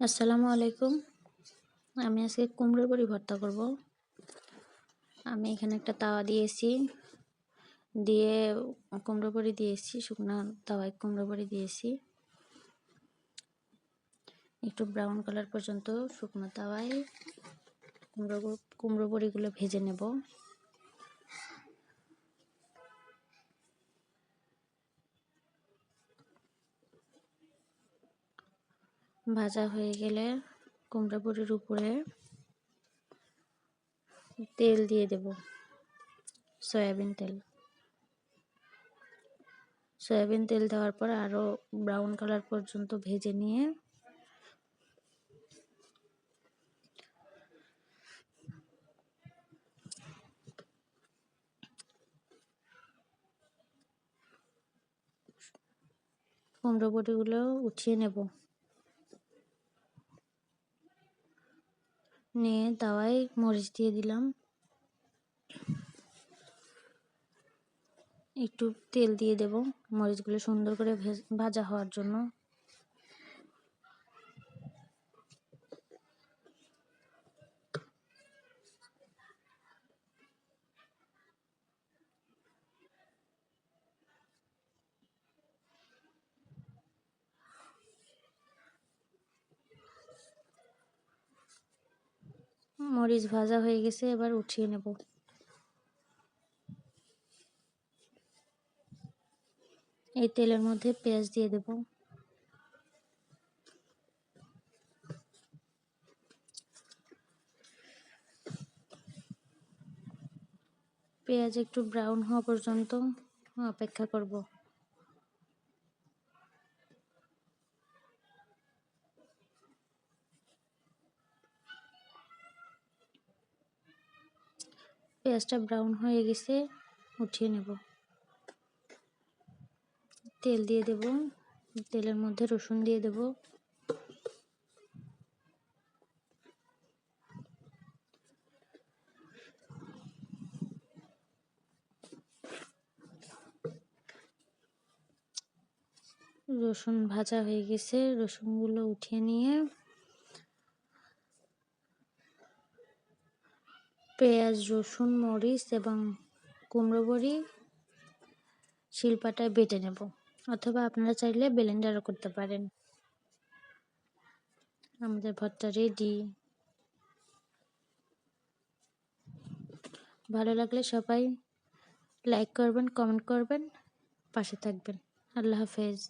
আসসালামু আলাইকুম। আমি আজকে কুমড়োর বড়ি ভর্তা করব। আমি এখানে একটা তাওয়া দিয়েছি। দিয়ে কুমড়ো বড়ি দিয়েছি, শুকনো তাওয়ায় কুমড়ো বড়ি দিয়েছি। একটু ব্রাউন কালার পর্যন্ত শুকনো তাওয়ায় কুমড়ো কুমড়ো বড়িগুলো ভেজে নেব। ভাজা হয়ে গেলে কুমড়া বড়ির উপরে তেল দিয়ে দেব, সয়াবিন তেল। সয়াবিন তেল দেওয়ার পর আরও ব্রাউন কালার পর্যন্ত ভেজে নিয়ে কুমড়ো বড়িগুলো উঠিয়ে নেব। নিয়ে তাওয়ায় মরিচ দিয়ে দিলাম। একটু তেল দিয়ে দেব মরিচগুলো সুন্দর করে ভাজা হওয়ার জন্য। মরিচ ভাজা হয়ে গেছে, এবার উঠিয়ে নেব। এই তেলের মধ্যে পেঁয়াজ দিয়ে দেব। পেঁয়াজ একটু ব্রাউন হওয়া পর্যন্ত অপেক্ষা করব। পেঁয়াজটা ব্রাউন হয়ে গেছে, উঠিয়ে নেব। তেল দিয়ে দেব, তেলের মধ্যে রসুন দিয়ে দেব। রসুন ভাজা হয়ে গেছে, রসুনগুলো উঠিয়ে নিয়ে পেঁয়াজ, রসুন, মরিচ এবং কুমড়ো বড়ি শিলপাটায় বেটে নেব। অথবা আপনারা চাইলে ব্লেন্ডারও করতে পারেন। আমাদের ভর্তা রেডি ভালো লাগলে সবাই লাইক করবেন কমেন্ট করবেন, পাশে থাকবেন। আল্লাহ হাফেজ।